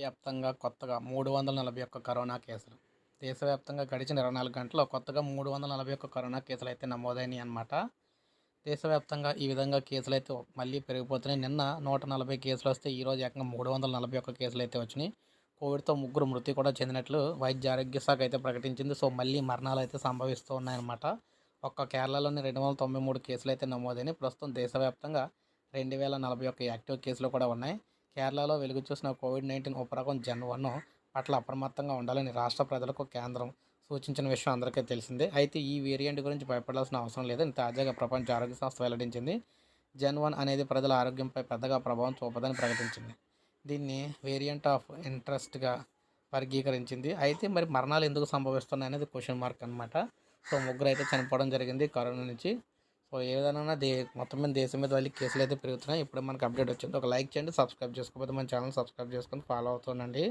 వ్యాప్తంగా కొత్తగా మూడు వందల నలభై ఒక్క కరోనా కేసులు. దేశవ్యాప్తంగా గడిచిన ఇరవై నాలుగు గంటల్లో కొత్తగా మూడు వందల నలభై ఒక్క కరోనా కేసులు అయితే నమోదైనాయి అనమాట దేశవ్యాప్తంగా ఈ విధంగా కేసులు అయితే మళ్ళీ పెరిగిపోతున్నాయి. నిన్న నూట నలభై కేసులు వస్తే ఈరోజు ఏకంగా మూడు వందల నలభై ఒక్క కేసులు అయితే వచ్చినాయి. కోవిడ్తో ముగ్గురు మృతి కూడా చెందినట్లు వైద్య ఆరోగ్య శాఖ అయితే ప్రకటించింది. సో మళ్ళీ మరణాలు అయితే సంభవిస్తూ ఉన్నాయన్నమాట. ఒక్క కేరళలోని రెండు వందల తొంభై మూడు కేసులు అయితే నమోదైనాయి. ప్రస్తుతం దేశవ్యాప్తంగా రెండు వేల నలభై ఒక్క యాక్టివ్ కేసులు కూడా ఉన్నాయి. కేరళలో వెలుగు చూసిన కోవిడ్ నైన్టీన్ ఉపరకం జన్ వన్ పట్ల అప్రమత్తంగా ఉండాలని రాష్ట్ర ప్రజలకు కేంద్రం సూచించిన విషయం అందరికీ తెలిసిందే. అయితే ఈ వేరియంట్ గురించి భయపడాల్సిన అవసరం లేదని తాజాగా ప్రపంచ ఆరోగ్య సంస్థ వెల్లడించింది. జన్ వన్ అనేది ప్రజల ఆరోగ్యంపై పెద్దగా ప్రభావం చూపదని ప్రకటించింది. దీన్ని వేరియంట్ ఆఫ్ ఇంట్రెస్ట్గా వర్గీకరించింది. అయితే మరి మరణాలు ఎందుకు సంభవిస్తున్నాయి అనేది క్వశ్చన్ మార్క్ అనమాట సో ముగ్గురు అయితే చనిపోవడం జరిగింది కరోనా నుంచి. సో ఏ విధంగా దే మొత్తం మీద దేశం మీద వాళ్ళకి కేసులు అయితే పెరుగుతున్నాయి. ఇప్పుడు మనకు అప్డేట్ వచ్చింది. ఒక లైక్ చేయండి సబ్స్క్రైబ్ చేసుకోకపోతే మన ఛానల్ సబ్స్క్రైబ్ చేసుకొని ఫాలో అవుతుండండి